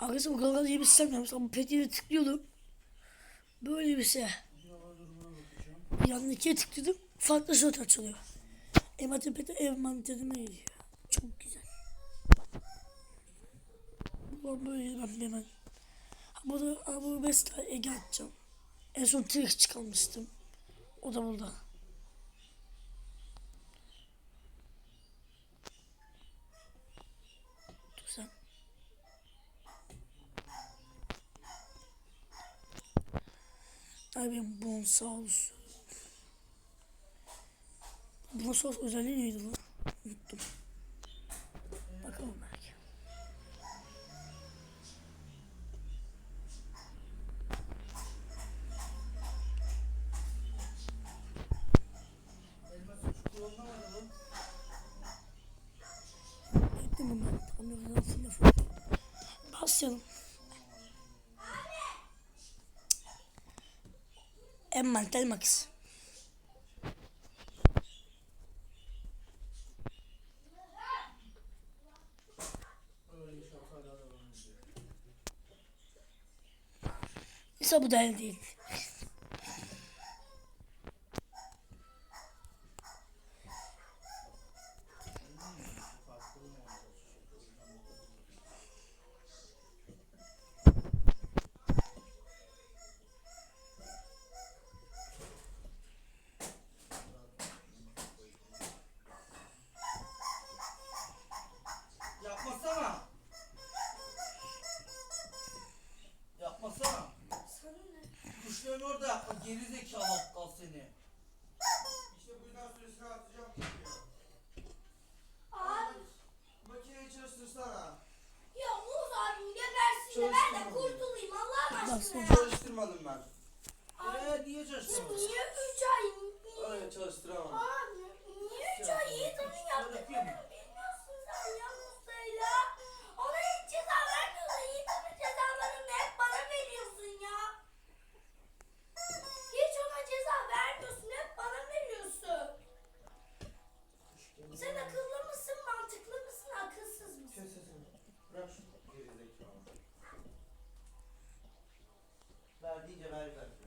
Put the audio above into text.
Arkadaşlar bu kanal diye bir sistem yapmış ama petiye tıklıyordum. Böyle bir şey. Yanındakiye tıkladım. Farklı slot açılıyor. Envanter peti envanterime geliyor. Çok güzel. Buradan böyle ben hemen. Ha, burada ha, bu mesela Ege atacağım. En son T-Rex çıkarmıştım. O da burada. Ay benim bonsaus. Bonsaus özelliği neydi lan? Unuttum. Bakalım belki. Bekle bunu. Tam yok lan telefon. Envanter Max. İşte bu da değil. Kuşların orada o geri zekalı aptal seni. İşte bu yüzden süresini atacağım. Abi Makineyi çalıştırsana. ya Muz abim gebersin de ben de kurtulayım Allah aşkına. Çalıştırmadım ben. Eee niye Siz çalıştırmadın? niye 3 ay Öyle çalıştıramadım. Abi niye 3 ay Yiğit'in yaptıklarını 在地球那一边。